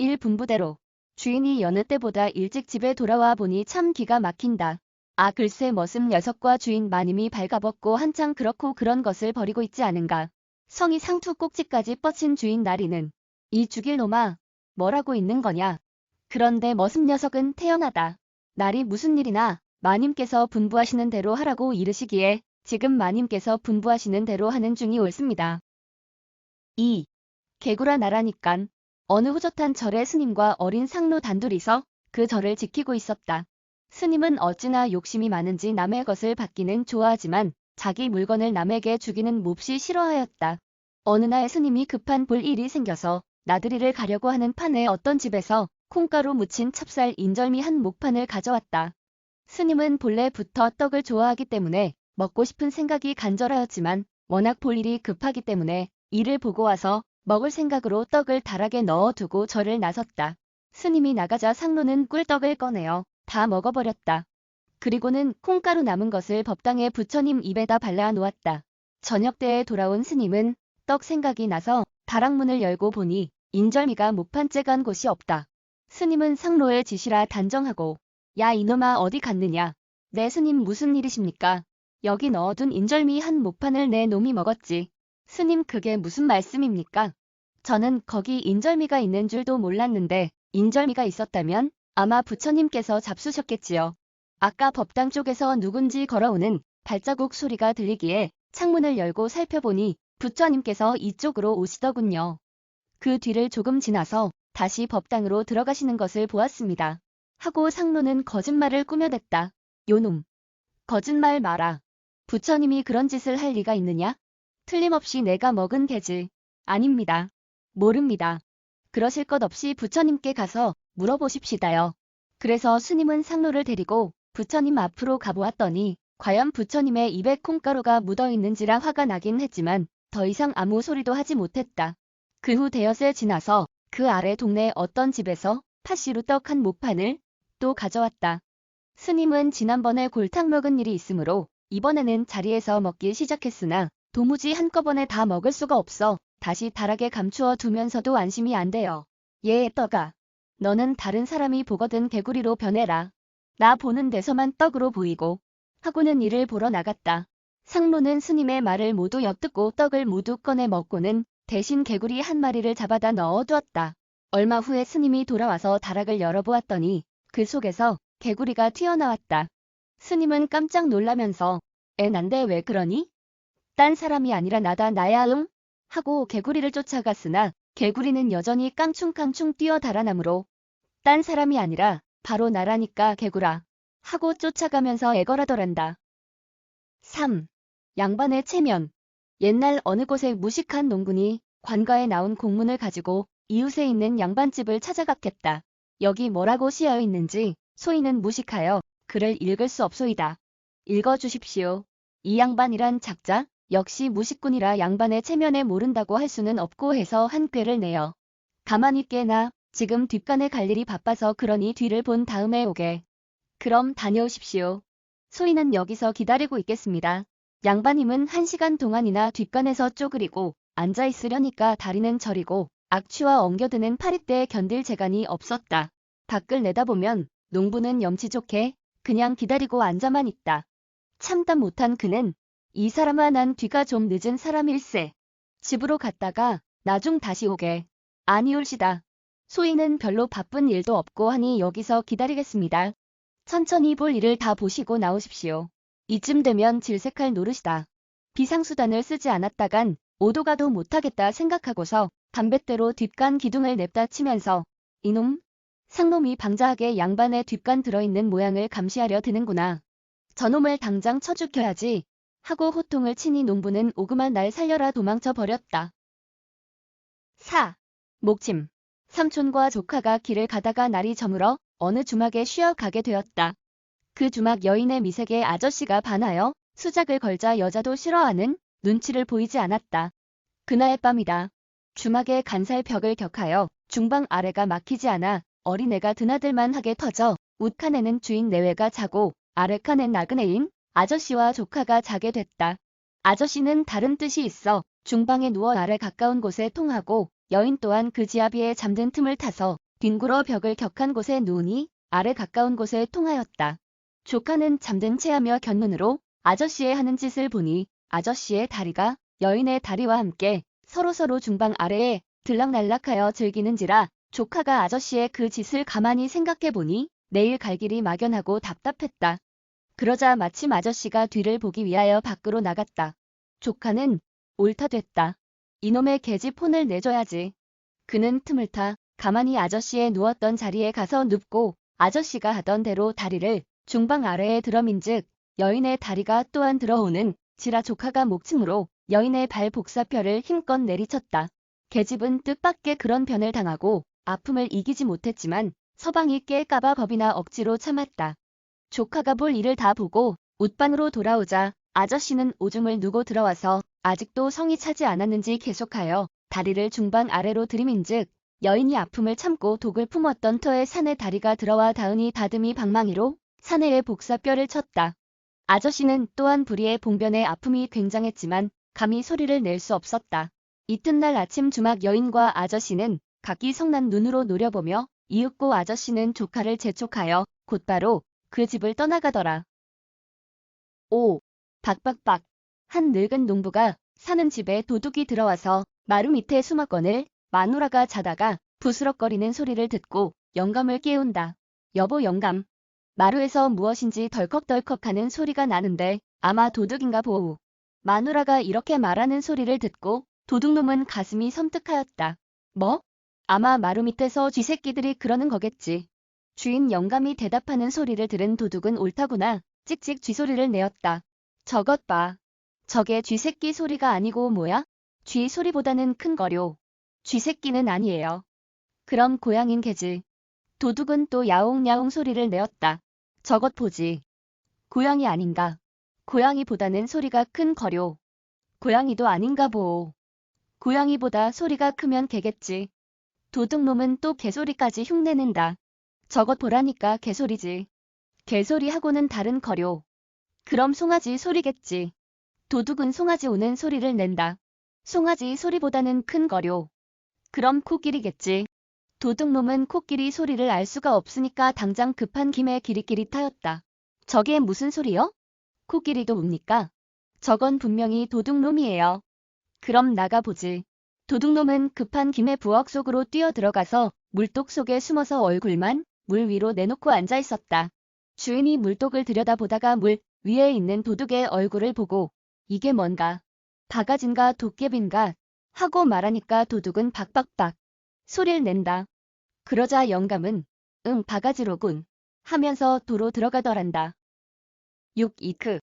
일 분부대로 주인이 여느 때보다 일찍 집에 돌아와 보니 참 기가 막힌다. 아 글쎄 머슴 녀석과 주인 마님이 발가벗고 한창 그렇고 그런 것을 버리고 있지 않은가. 성이 상투 꼭지까지 뻗친 주인 나리는 이 죽일 놈아 뭐라고 있는 거냐. 그런데 머슴 녀석은 태연하다. 날이 무슨 일이나 마님께서 분부하시는 대로 하라고 이르시기에 지금 마님께서 분부하시는 대로 하는 중이 옳습니다. 2. 개구라 나라니깐 어느 호젓한 절의 스님과 어린 상로 단둘이서 그 절을 지키고 있었다. 스님은 어찌나 욕심이 많은지 남의 것을 받기는 좋아하지만 자기 물건을 남에게 주기는 몹시 싫어하였다. 어느 날 스님이 급한 볼 일이 생겨서 나들이를 가려고 하는 판에 어떤 집에서 콩가루 묻힌 찹쌀 인절미 한 목판을 가져왔다. 스님은 본래부터 떡을 좋아하기 때문에 먹고 싶은 생각이 간절하였지만 워낙 볼 일이 급하기 때문에 이를 보고 와서 먹을 생각으로 떡을 달하게 넣어두고 절을 나섰다. 스님이 나가자 상로는 꿀떡을 꺼내어 다 먹어버렸다. 그리고는 콩가루 남은 것을 법당에 부처님 입에다 발라 놓았다. 저녁 때에 돌아온 스님은 떡 생각이 나서 다락문을 열고 보니 인절미가 목판째 간 곳이 없다. 스님은 상로에 지시라 단정하고 야 이놈아 어디 갔느냐. 내 스님 무슨 일이십니까? 여기 넣어둔 인절미 한 목판을 내 놈이 먹었지. 스님 그게 무슨 말씀입니까? 저는 거기 인절미가 있는 줄도 몰랐는데 인절미가 있었다면 아마 부처님께서 잡수셨겠지요. 아까 법당 쪽에서 누군지 걸어오는 발자국 소리가 들리기에 창문을 열고 살펴보니 부처님께서 이쪽으로 오시더군요. 그 뒤를 조금 지나서 다시 법당으로 들어가시는 것을 보았습니다. 하고 상로는 거짓말을 꾸며댔다. 요놈. 거짓말 마라. 부처님이 그런 짓을 할 리가 있느냐? 틀림없이 내가 먹은 개지. 아닙니다. 모릅니다. 그러실 것 없이 부처님께 가서 물어보십시다요. 그래서 스님은 상로를 데리고 부처님 앞으로 가보았더니 과연 부처님의 입에 콩가루가 묻어있는지라 화가 나긴 했지만 더 이상 아무 소리도 하지 못했다. 그 후 대여세 지나서 그 아래 동네 어떤 집에서 팥시루 떡한 목판을 또 가져왔다. 스님은 지난번에 골탕 먹은 일이 있으므로 이번에는 자리에서 먹기 시작했으나 도무지 한꺼번에 다 먹을 수가 없어 다시 다락에 감추어 두면서도 안심이 안 돼요. 얘 떡아. 너는 다른 사람이 보거든 개구리로 변해라. 나 보는 데서만 떡으로 보이고 하고는 이를 보러 나갔다. 상로는 스님의 말을 모두 엿듣고 떡을 모두 꺼내 먹고는 대신 개구리 한 마리를 잡아다 넣어두었다. 얼마 후에 스님이 돌아와서 다락을 열어보았더니 그 속에서 개구리가 튀어나왔다. 스님은 깜짝 놀라면서 애 난데 왜 그러니? 딴 사람이 아니라 나다 나야 응? 하고 개구리를 쫓아갔으나 개구리는 여전히 깡충깡충 뛰어 달아나므로 딴 사람이 아니라 바로 나라니까 개구라 하고 쫓아가면서 애걸하더란다. 3. 양반의 체면 옛날 어느 곳에 무식한 농군이 관가에 나온 공문을 가지고 이웃에 있는 양반집을 찾아갔겠다. 여기 뭐라고 쓰여 있는지 소인은 무식하여 글을 읽을 수 없소이다. 읽어주십시오. 이 양반이란 작자 역시 무식꾼이라 양반의 체면에 모른다고 할 수는 없고 해서 한 꾀를 내어 가만히 깨나 지금 뒷간에 갈 일이 바빠서 그러니 뒤를 본 다음에 오게. 그럼 다녀오십시오. 소인은 여기서 기다리고 있겠습니다. 양반님은 한 시간 동안이나 뒷간에서 쪼그리고 앉아있으려니까 다리는 저리고 악취와 엉겨드는 파리떼에 견딜 재간이 없었다. 밖을 내다보면 농부는 염치 좋게 그냥 기다리고 앉아만 있다. 참다 못한 그는 이 사람아 난 뒤가 좀 늦은 사람일세. 집으로 갔다가 나중 다시 오게. 아니올시다. 소인은 별로 바쁜 일도 없고 하니 여기서 기다리겠습니다. 천천히 볼 일을 다 보시고 나오십시오. 이쯤 되면 질색할 노릇이다. 비상수단을 쓰지 않았다간 오도가도 못하겠다 생각하고서 담뱃대로 뒷간 기둥을 냅다 치면서 이놈? 상놈이 방자하게 양반의 뒷간 들어있는 모양을 감시하려 드는구나. 저놈을 당장 쳐 죽여야지 하고 호통을 치니 농부는 오그만 날 살려라 도망쳐 버렸다. 4. 목침 삼촌과 조카가 길을 가다가 날이 저물어 어느 주막에 쉬어 가게 되었다. 그 주막 여인의 미색에 아저씨가 반하여 수작을 걸자 여자도 싫어하는 눈치를 보이지 않았다. 그날 밤이다. 주막의 간살 벽을 격하여 중방 아래가 막히지 않아 어린애가 드나들만 하게 터져 웃칸에는 주인 내외가 자고 아래칸엔 나그네인 아저씨와 조카가 자게 됐다. 아저씨는 다른 뜻이 있어 중방에 누워 아래 가까운 곳에 통하고 여인 또한 그 지아비에 잠든 틈을 타서 뒹굴어 벽을 격한 곳에 누우니 아래 가까운 곳에 통하였다. 조카는 잠든 체하며 견눈으로 아저씨의 하는 짓을 보니 아저씨의 다리가 여인의 다리와 함께 서로서로 중방 아래에 들락날락하여 즐기는지라 조카가 아저씨의 그 짓을 가만히 생각해보니 내일 갈 길이 막연하고 답답했다. 그러자 마침 아저씨가 뒤를 보기 위하여 밖으로 나갔다. 조카는 옳다 됐다. 이놈의 계집 혼을 내줘야지. 그는 틈을 타 가만히 아저씨의 누웠던 자리에 가서 눕고 아저씨가 하던 대로 다리를 중방 아래에 들어민즉 여인의 다리가 또한 들어오는 지라 조카가 목침으로 여인의 발 복사뼈를 힘껏 내리쳤다. 계집은 뜻밖의 그런 변을 당하고 아픔을 이기지 못했지만 서방이 깰까봐 겁이나 억지로 참았다. 조카가 볼 일을 다 보고 웃반으로 돌아오자 아저씨는 오줌을 누고 들어와서 아직도 성이 차지 않았는지 계속하여 다리를 중방 아래로 들이민즉 여인이 아픔을 참고 독을 품었던 터에 산에 다리가 들어와 닿으니 다듬이 방망이로 사내의 복사뼈를 쳤다. 아저씨는 또한 불의의 봉변에 아픔이 굉장했지만 감히 소리를 낼 수 없었다. 이튿날 아침 주막 여인과 아저씨는 각기 성난 눈으로 노려보며 이윽고 아저씨는 조카를 재촉하여 곧바로 그 집을 떠나가더라. 5. 박박박. 한 늙은 농부가 사는 집에 도둑이 들어와서 마루 밑에 수막건을 마누라가 자다가 부스럭거리는 소리를 듣고 영감을 깨운다. 여보 영감. 마루에서 무엇인지 덜컥덜컥 하는 소리가 나는데 아마 도둑인가 보우. 마누라가 이렇게 말하는 소리를 듣고 도둑놈은 가슴이 섬뜩하였다. 뭐? 아마 마루 밑에서 쥐새끼들이 그러는 거겠지. 주인 영감이 대답하는 소리를 들은 도둑은 옳다구나. 찍찍 쥐소리를 내었다. 저것 봐. 저게 쥐새끼 소리가 아니고 뭐야? 쥐 소리보다는 큰 거요. 쥐새끼는 아니에요. 그럼 고양인 개지. 도둑은 또 야옹야옹 소리를 내었다. 저것 보지. 고양이 아닌가. 고양이보다는 소리가 큰 거요. 고양이도 아닌가 보오. 고양이보다 소리가 크면 개겠지. 도둑놈은 또 개소리까지 흉내낸다. 저것 보라니까 개소리지. 개소리하고는 다른 거요. 그럼 송아지 소리겠지. 도둑은 송아지 오는 소리를 낸다. 송아지 소리보다는 큰 거요. 그럼 코끼리겠지. 도둑놈은 코끼리 소리를 알 수가 없으니까 당장 급한 김에 기릿기릿하였다. 저게 무슨 소리요? 코끼리도 웁니까? 저건 분명히 도둑놈이에요. 그럼 나가보지. 도둑놈은 급한 김에 부엌 속으로 뛰어들어가서 물독 속에 숨어서 얼굴만 물 위로 내놓고 앉아 있었다. 주인이 물독을 들여다보다가 물 위에 있는 도둑의 얼굴을 보고 이게 뭔가 바가진가 도깨빈가 하고 말하니까 도둑은 박박박 소리를 낸다. 그러자 영감은 응 바가지로군 하면서 도로 들어가더란다. 6. 이크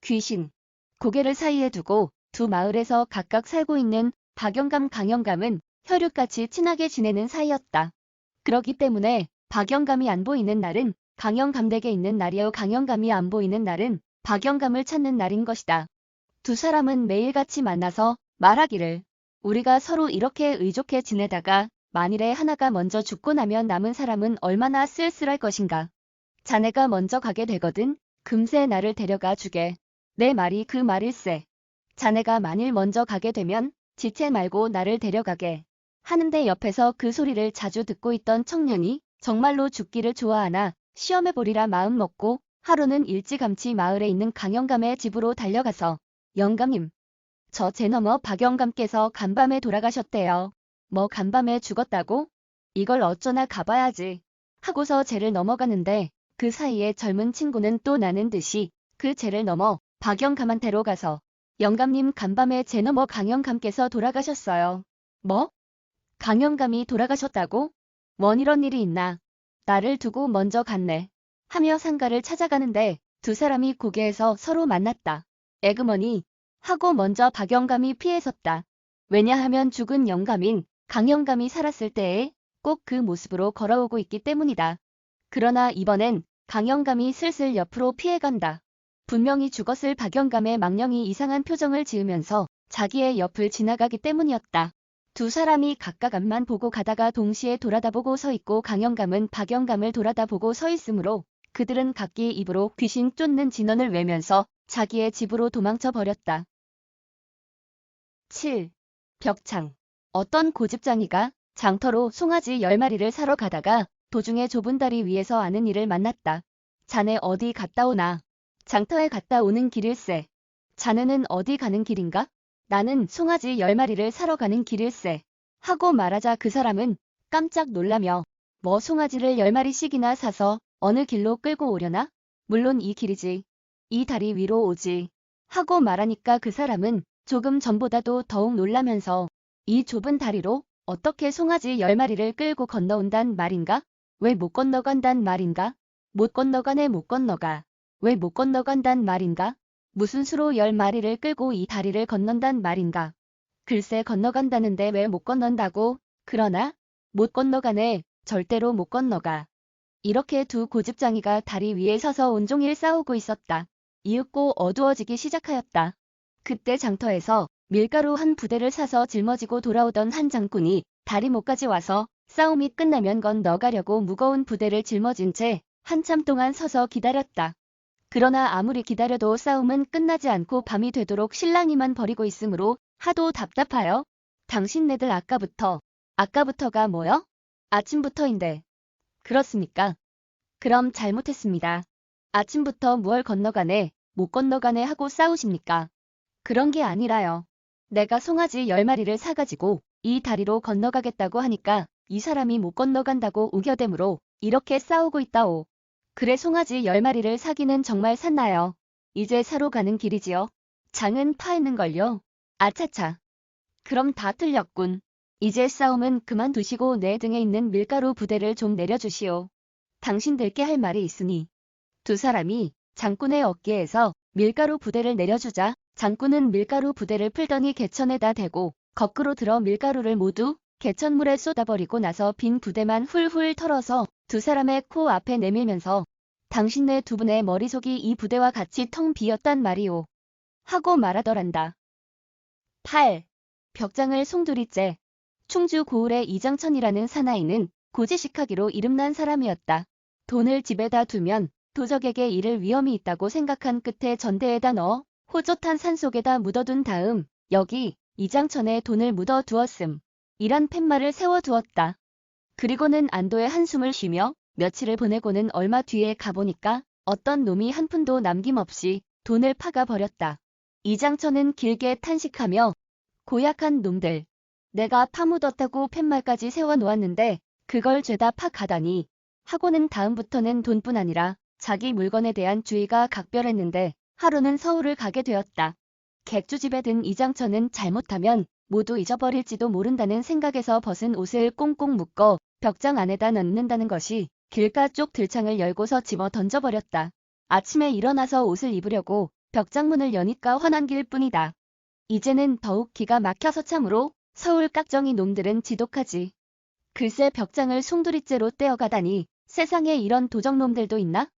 귀신 고개를 사이에 두고 두 마을에서 각각 살고 있는 박영감 강영감은 혈육같이 친하게 지내는 사이였다. 그러기 때문에 박영감이 안 보이는 날은 강영감 댁에 있는 날이요 강영감이 안 보이는 날은 박영감을 찾는 날인 것이다. 두 사람은 매일같이 만나서 말하기를 우리가 서로 이렇게 의좋게 지내다가 만일에 하나가 먼저 죽고 나면 남은 사람은 얼마나 쓸쓸할 것인가. 자네가 먼저 가게 되거든 금세 나를 데려가 주게. 내 말이 그 말일세. 자네가 만일 먼저 가게 되면 지체 말고 나를 데려가게. 하는데 옆에서 그 소리를 자주 듣고 있던 청년이 정말로 죽기를 좋아하나 시험해보리라 마음 먹고 하루는 일찌감치 마을에 있는 강영감의 집으로 달려가서 영감님, 저 제 너머 박영감께서 간밤에 돌아가셨대요. 뭐 간밤에 죽었다고? 이걸 어쩌나 가봐야지. 하고서 쟤를 넘어가는데 그 사이에 젊은 친구는 또 나는 듯이 그 쟤를 넘어 박영감한테로 가서 영감님 간밤에 제 너머 강영감께서 돌아가셨어요. 뭐? 강영감이 돌아가셨다고? 원 이런 일이 있나? 나를 두고 먼저 갔네. 하며 상가를 찾아가는데 두 사람이 고개에서 서로 만났다. 에그머니 하고 먼저 박영감이 피해 섰다. 왜냐하면 죽은 영감인 강영감이 살았을 때에 꼭 그 모습으로 걸어오고 있기 때문이다. 그러나 이번엔 강영감이 슬슬 옆으로 피해간다. 분명히 죽었을 박영감의 망령이 이상한 표정을 지으면서 자기의 옆을 지나가기 때문이었다. 두 사람이 각각 앞만 보고 가다가 동시에 돌아다보고 서 있고 강영감은 박영감을 돌아다보고 서 있으므로 그들은 각기 입으로 귀신 쫓는 진언을 외면서 자기의 집으로 도망쳐 버렸다. 7. 벽창 어떤 고집장이가 장터로 송아지 10마리를 사러 가다가 도중에 좁은 다리 위에서 아는 이를 만났다. 자네 어디 갔다 오나? 장터에 갔다 오는 길일세. 자네는 어디 가는 길인가? 나는 송아지 10마리를 사러 가는 길일세. 하고 말하자 그 사람은 깜짝 놀라며 뭐 송아지를 10마리씩이나 사서 어느 길로 끌고 오려나? 물론 이 길이지. 이 다리 위로 오지. 하고 말하니까 그 사람은 조금 전보다도 더욱 놀라면서 이 좁은 다리로 어떻게 송아지 10마리를 끌고 건너온단 말인가? 왜 못 건너간단 말인가? 못 건너가네 못 건너가. 왜 못 건너간단 말인가? 무슨 수로 10마리를 끌고 이 다리를 건넌단 말인가? 글쎄 건너간다는데 왜 못 건넌다고? 그러나 못 건너가네. 절대로 못 건너가. 이렇게 두 고집장이가 다리 위에 서서 온종일 싸우고 있었다. 이윽고 어두워지기 시작하였다. 그때 장터에서 밀가루 한 부대를 사서 짊어지고 돌아오던 한 장군이 다리 목까지 와서 싸움이 끝나면 건너가려고 무거운 부대를 짊어진 채 한참 동안 서서 기다렸다. 그러나 아무리 기다려도 싸움은 끝나지 않고 밤이 되도록 신랑이만 버리고 있으므로 하도 답답하여 당신네들 아까부터 아까부터가 뭐여? 아침부터인데. 그렇습니까? 그럼 잘못했습니다. 아침부터 무얼 건너가네, 못 건너가네 하고 싸우십니까? 그런 게 아니라요. 내가 송아지 10마리를 사가지고 이 다리로 건너가겠다고 하니까 이 사람이 못 건너간다고 우겨대므로 이렇게 싸우고 있다오. 그래 송아지 10마리를 사기는 정말 샀나요? 이제 사러 가는 길이지요. 장은 파했는걸요. 아차차. 그럼 다 틀렸군. 이제 싸움은 그만두시고 내 등에 있는 밀가루 부대를 좀 내려주시오. 당신들께 할 말이 있으니. 두 사람이 장군의 어깨에서 밀가루 부대를 내려주자 장군은 밀가루 부대를 풀더니 개천에다 대고 거꾸로 들어 밀가루를 모두 개천물에 쏟아버리고 나서 빈 부대만 훌훌 털어서 두 사람의 코 앞에 내밀면서 당신네 두 분의 머리속이 이 부대와 같이 텅 비었단 말이오. 하고 말하더란다. 8. 벽장을 송두리째 충주 고을의 이장천이라는 사나이는 고지식하기로 이름난 사람이었다. 돈을 집에다 두면 도적에게 잃을 위험이 있다고 생각한 끝에 전대에다 넣어 호젓한 산속에다 묻어둔 다음 여기 이장천에 돈을 묻어 두었음. 이란 팻말을 세워두었다. 그리고는 안도의 한숨을 쉬며 며칠을 보내고는 얼마 뒤에 가보니까 어떤 놈이 한 푼도 남김없이 돈을 파가 버렸다. 이장천은 길게 탄식하며 고약한 놈들. 내가 파묻었다고 팻말까지 세워놓았는데 그걸 죄다 파가다니 하고는 다음부터는 돈뿐 아니라 자기 물건에 대한 주의가 각별했는데 하루는 서울을 가게 되었다. 객주집에 든 이장천은 잘못하면 모두 잊어버릴지도 모른다는 생각에서 벗은 옷을 꽁꽁 묶어 벽장 안에다 넣는다는 것이 길가 쪽 들창을 열고서 집어 던져버렸다. 아침에 일어나서 옷을 입으려고 벽장문을 여니까 화난 길 뿐이다. 이제는 더욱 기가 막혀서 참으로 서울 깍정이 놈들은 지독하지. 글쎄 벽장을 송두리째로 떼어가다니 세상에 이런 도적놈들도 있나?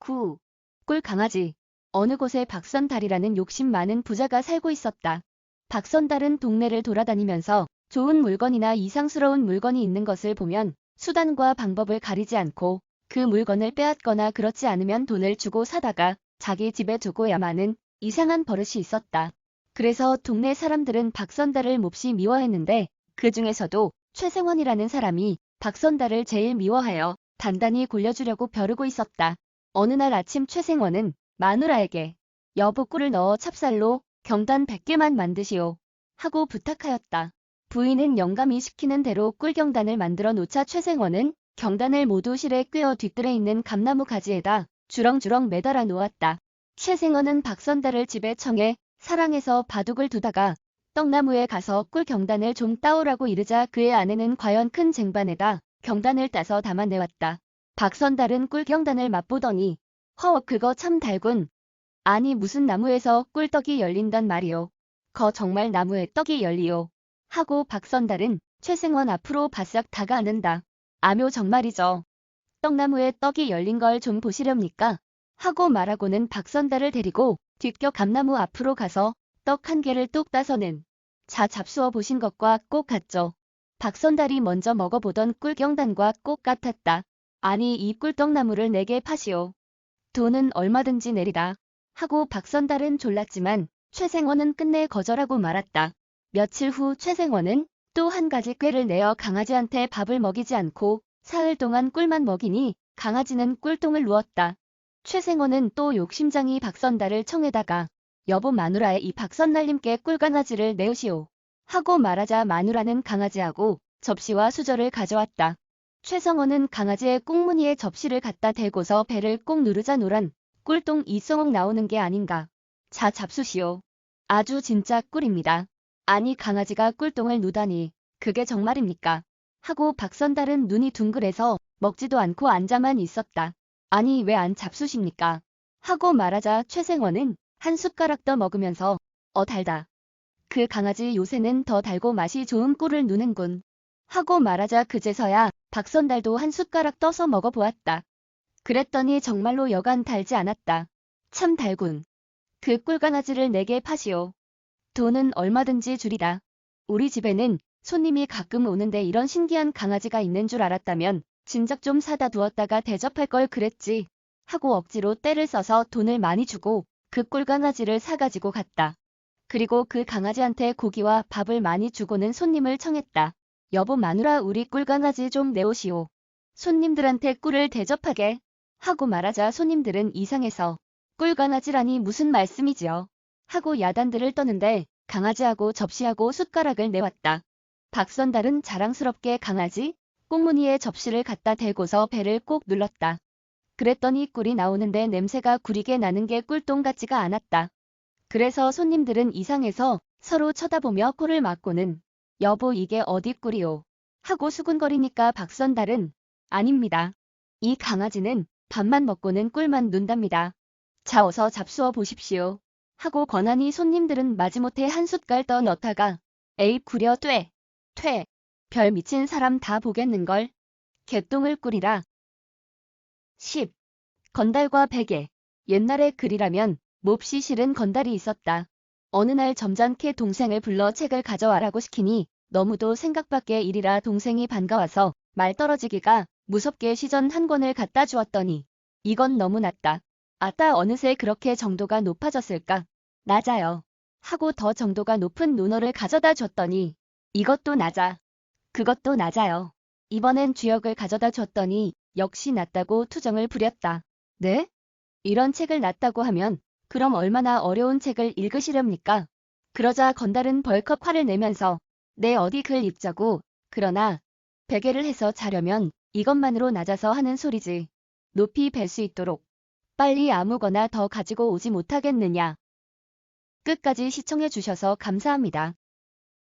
9. 꿀 강아지. 어느 곳에 박선달이라는 욕심 많은 부자가 살고 있었다. 박선달은 동네를 돌아다니면서 좋은 물건이나 이상스러운 물건이 있는 것을 보면 수단과 방법을 가리지 않고 그 물건을 빼앗거나 그렇지 않으면 돈을 주고 사다가 자기 집에 두고야마는 이상한 버릇이 있었다. 그래서 동네 사람들은 박선달을 몹시 미워했는데 그 중에서도 최생원이라는 사람이 박선달을 제일 미워하여 단단히 골려주려고 벼르고 있었다. 어느 날 아침 최생원은 마누라에게 여보 꿀을 넣어 찹쌀로 경단 100개만 만드시오. 하고 부탁하였다. 부인은 영감이 시키는 대로 꿀경단을 만들어 놓자 최생원은 경단을 모두 실에 꿰어 뒤뜰에 있는 감나무 가지에다 주렁주렁 매달아 놓았다. 최생원은 박선달을 집에 청해 사랑해서 바둑을 두다가 떡나무에 가서 꿀 경단을 좀 따오라고 이르자 그의 아내는 과연 큰 쟁반에다 경단을 따서 담아내왔다. 박선달은 꿀 경단을 맛보더니 허 그거 참 달군. 아니 무슨 나무에서 꿀떡이 열린단 말이오. 거 정말 나무에 떡이 열리오. 하고 박선달은 최승원 앞으로 바싹 다가앉는다. 아묘 정말이죠. 떡나무에 떡이 열린 걸 좀 보시렵니까? 하고 말하고는 박선달을 데리고 뒷겨 감나무 앞으로 가서 떡 한 개를 뚝 따서는 자 잡수어 보신 것과 꼭 같죠. 박선달이 먼저 먹어보던 꿀경단과 꼭 같았다. 아니 이 꿀떡나무를 내게 파시오. 돈은 얼마든지 내리다. 하고 박선달은 졸랐지만 최생원은 끝내 거절하고 말았다. 며칠 후 최생원은 또 한 가지 꾀를 내어 강아지한테 밥을 먹이지 않고 사흘 동안 꿀만 먹이니 강아지는 꿀똥을 누웠다. 최생원은 또 욕심장이 박선달을 청에다가 여보 마누라의 이 박선날님께 꿀강아지를 내으시오. 하고 말하자 마누라는 강아지하고 접시와 수저를 가져왔다. 최성원은 강아지의 꽁무니에 접시를 갖다 대고서 배를 꼭 누르자 노란 꿀똥 이성옥 나오는 게 아닌가. 자 잡수시오. 아주 진짜 꿀입니다. 아니 강아지가 꿀똥을 누다니 그게 정말입니까? 하고 박선달은 눈이 둥글해서 먹지도 않고 앉아만 있었다. 아니 왜 안 잡수십니까? 하고 말하자 최생원은 한 숟가락 더 먹으면서 어 달다. 그 강아지 요새는 더 달고 맛이 좋은 꿀을 누는군. 하고 말하자 그제서야 박선달도 한 숟가락 떠서 먹어보았다. 그랬더니 정말로 여간 달지 않았다. 참 달군. 그 꿀강아지를 내게 파시오. 돈은 얼마든지 주리다. 우리 집에는 손님이 가끔 오는데 이런 신기한 강아지가 있는 줄 알았다면 진작 좀 사다 두었다가 대접할 걸 그랬지. 하고 억지로 때를 써서 돈을 많이 주고 그 꿀강아지를 사가지고 갔다. 그리고 그 강아지한테 고기와 밥을 많이 주고는 손님을 청했다. 여보 마누라 우리 꿀강아지 좀 내오시오. 손님들한테 꿀을 대접하게 하고 말하자 손님들은 이상해서 꿀강아지라니 무슨 말씀이지요. 하고 야단들을 떠는데 강아지하고 접시하고 숟가락을 내왔다. 박선달은 자랑스럽게 강아지 꽁무니에 접시를 갖다 대고서 배를 꼭 눌렀다. 그랬더니 꿀이 나오는데 냄새가 구리게 나는 게 꿀똥 같지가 않았다. 그래서 손님들은 이상해서 서로 쳐다보며 코를 막고는 여보 이게 어디 꿀이오 하고 수군거리니까 박선달은 아닙니다. 이 강아지는 밥만 먹고는 꿀만 눈답니다. 자 어서 잡수어 보십시오. 하고 권하니 손님들은 마지못해 한 숟갈 떠 넣다가 에이 구려 돼. 퇴. 별 미친 사람 다 보겠는걸. 개똥을 꿀이라. 10. 건달과 베개. 옛날의 글이라면 몹시 싫은 건달이 있었다. 어느 날 점잖게 동생을 불러 책을 가져와라고 시키니 너무도 생각밖의 일이라 동생이 반가워서 말 떨어지기가 무섭게 시전 한 권을 갖다 주었더니 이건 너무 낮다. 아따 어느새 그렇게 정도가 높아졌을까? 낮아요. 하고 더 정도가 높은 논어를 가져다 줬더니 이것도 낮아. 그것도 낮아요. 이번엔 주역을 가져다 줬더니 역시 낮다고 투정을 부렸다. 네? 이런 책을 낮다고 하면 그럼 얼마나 어려운 책을 읽으시렵니까? 그러자 건달은 벌컥 화를 내면서 내 어디 글 읽자고 그러나 베개를 해서 자려면 이것만으로 낮아서 하는 소리지. 높이 뵐 수 있도록 빨리 아무거나 더 가지고 오지 못하겠느냐. 끝까지 시청해 주셔서 감사합니다.